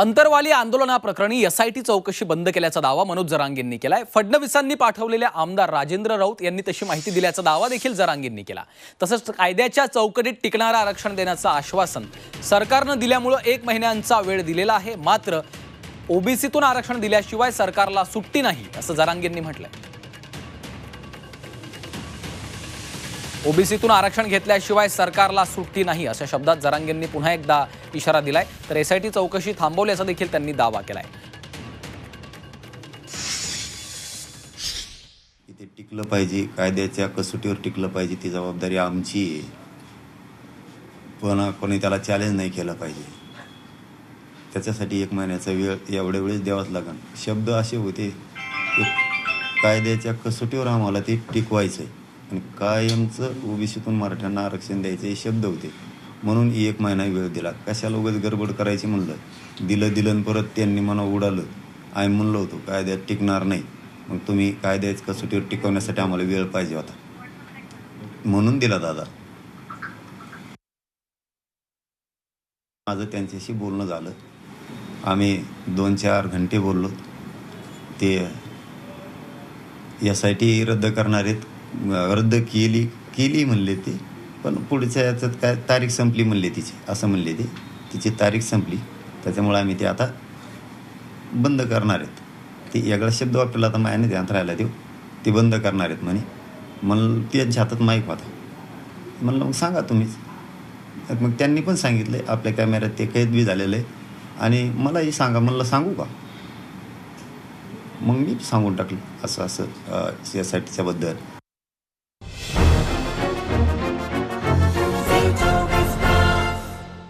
Antarwali आंदोलनाप्रकरणी SIT चौकशी बंद केल्याचा दावा मनोज जरांगेंनी केलाय. फडणवीसांनी पाठवलेल्या आमदार राजेंद्र राऊत यांनी तशी माहिती दिल्याचा दावा देखील जरांगेंनी केला. तसंच कायद्याच्या चौकटीत टिकणारं आरक्षण देण्याचं आश्वासन सरकारनं दिल्यामुळं एक महिन्यांचा वेळ दिलेला आहे. मात्र ओबीसीतून आरक्षण दिल्याशिवाय सरकारला सुट्टी नाही असं जरांगेंनी म्हटलंय. ओबीसीतून आरक्षण घेतल्याशिवाय सरकारला सुट्टी नाही अशा शब्दात जरांगेंनी पुन्हा एकदा इशारा दिलाय. तर एसआयटी चौकशी थांबवल्याचा देखील त्यांनी दावा केलाय. इथे टिकलं पाहिजे कायद्याच्या कसोटीवर टिकलं पाहिजे ती जबाबदारी आमची आहे. पण कोणी त्याला चॅलेंज नाही केलं पाहिजे. त्याच्यासाठी एक महिन्याचा वेळ एवढ्या वेळेस द्यावाच लागेल शब्द असे होते की कायद्याच्या कसोटीवर आम्हाला ते टिकवायचं आहे आणि कायमचं ओबीसीतून मराठ्यांना आरक्षण द्यायचे हे शब्द होते. म्हणून एक महिना वेळ दिला. कशाला उगाच गडबड करायची म्हणलं? दिलं दिलं परत त्यांनी मला उडालं. आम्ही म्हणलो होतो कायद्यात टिकणार नाही. मग तुम्ही कायद्याच कसोटीवर टिकवण्यासाठी आम्हाला वेळ पाहिजे होता. म्हणून दिला दादा. माझं त्यांच्याशी बोलणं झालं. आम्ही दोन चार घंटे बोललो. ते एस आय टी रद्द करणार आहेत. रद्द केली केली म्हणले ते. पण पुढच्या याच्यात काय तारीख संपली म्हणले तिची असं म्हणले ते. तिची तारीख संपली. त्याच्यामुळे आम्ही ते आता बंद करणार आहेत. ते वेगळा शब्द वापरला आता मायाने ध्यानात राहिला देऊ. ते बंद करणार आहेत म्हणे. म्हणलं त्यांच्या हातात माईक होता. म्हणलं मग सांगा तुम्हीच. मग त्यांनी पण सांगितलं आपल्या कॅमेऱ्यात ते कैद बी झालेलं आहे. आणि मलाही सांगा म्हणलं सांगू का? मग मी सांगून टाकलं असं असं यासाठीच्या बद्दल